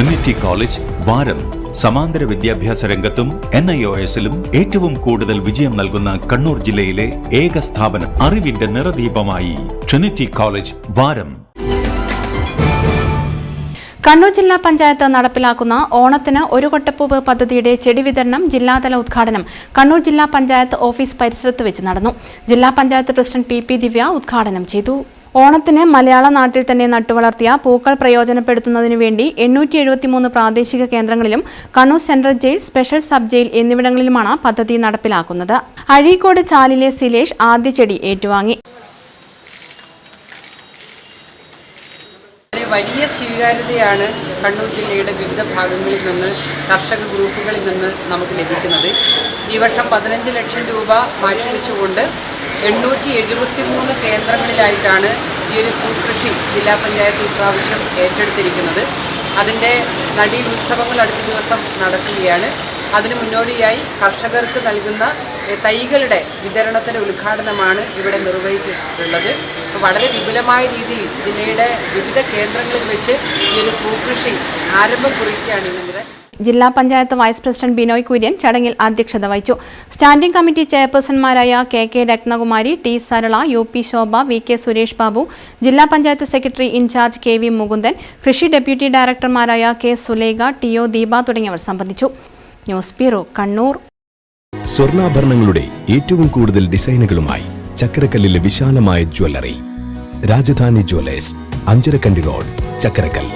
Trinity college വാരം സമാന്തര വിദ്യാഭ്യാസ രംഗത്തും എൻ ഐ ഒ എസിലും ഏറ്റവും കൂടുതൽ വിജയം നൽകുന്ന കണ്ണൂർ ജില്ലയിലെ ഏക സ്ഥാപനം അറിവിന്റെ നിറദീപമായി. ട്രിനിറ്റി കോളേജ് വാരം കണ്ണൂർ ജില്ലാ പഞ്ചായത്ത് നടപ്പിലാക്കുന്ന ഓണത്തിന് ഒരു കൊട്ടപ്പൂവ് പദ്ധതിയുടെ ചെടി വിതരണം ജില്ലാതല ഉദ്ഘാടനം കണ്ണൂർ ജില്ലാ പഞ്ചായത്ത് ഓഫീസ് പരിസരത്ത് വെച്ച് നടന്നു. ജില്ലാ panchayat president P P Divya ഉദ്ഘാടനം ചെയ്തു. ഓണത്തിന് മലയാള നാട്ടിൽ തന്നെ നട്ടുവളർത്തിയ പൂക്കൾ പ്രയോജനപ്പെടുത്തുന്നതിനു വേണ്ടി എണ്ണൂറ്റി എഴുപത്തിമൂന്ന് പ്രാദേശിക കേന്ദ്രങ്ങളിലും Kannur central jail special sub jail എന്നിവിടങ്ങളിലുമാണ് പദ്ധതി നടപ്പിലാക്കുന്നത്. അഴീക്കോട് ചാലിലെ സിലേഷ് ആദ്യ ചെടി ഏറ്റുവാങ്ങി. വലിയ സ്വീകാര്യതയാണ് കണ്ണൂർ ജില്ലയുടെ വിവിധ ഭാഗങ്ങളിൽ നിന്ന് കർഷക ഗ്രൂപ്പുകളിൽ നിന്ന് നമുക്ക് ലഭിക്കുന്നത്. ഈ വർഷം പതിനഞ്ച് ലക്ഷം രൂപ മാറ്റിവെച്ചുകൊണ്ട് എണ്ണൂറ്റി എഴുപത്തി മൂന്ന് കേന്ദ്രങ്ങളിലായിട്ടാണ് ഈ ഒരു പൂക്കൃഷി ജില്ലാ പഞ്ചായത്ത് ഇപ്രാവശ്യം ഏറ്റെടുത്തിരിക്കുന്നത്. അതിന്റെ നടീൽ ഉത്സവങ്ങൾ അടുത്ത ദിവസം നടക്കുകയാണ്. അതിന് മുന്നോടിയായി കർഷകർക്ക് നൽകുന്ന തൈകളുടെ വിതരണത്തിന്റെ ഉദ്ഘാടനമാണ് ഇവിടെ നിർവഹിച്ചിട്ടുള്ളത്. വളരെ വിപുലമായ രീതിയിൽ ജില്ലയുടെ വിവിധ കേന്ദ്രങ്ങളിൽ വെച്ച് ഈ ഒരു പൂക്കൃഷി ആരംഭം കുറിക്കുകയാണ് ഇന്ന് മുതൽ. ജില്ലാ പഞ്ചായത്ത് വൈസ് പ്രസിഡന്റ് ബിനോയ് കുര്യൻ ചടങ്ങിൽ അധ്യക്ഷത വഹിച്ചു. Standing committee ചെയർപേഴ്സൺമാരായ K K Rathnakumari T Sarala U P Shobha V K Suresh Babu ജില്ലാ panchayat secretary incharge K V Mukundan കൃഷി deputy ഡയറക്ടർമാരായ K Sulekha T O Deepa തുടങ്ങിയവർ സംബന്ധിച്ചു. News bureau Kannur. സ്വർണാഭരണങ്ങളുടെ ഏറ്റവും കൂടുതൽ ഡിസൈനുകളുമായി ചക്കരക്കല്ലിലെ വിശാലമായ jewellery Rajadhani jewellers Anjarakandy road Chakkarakkal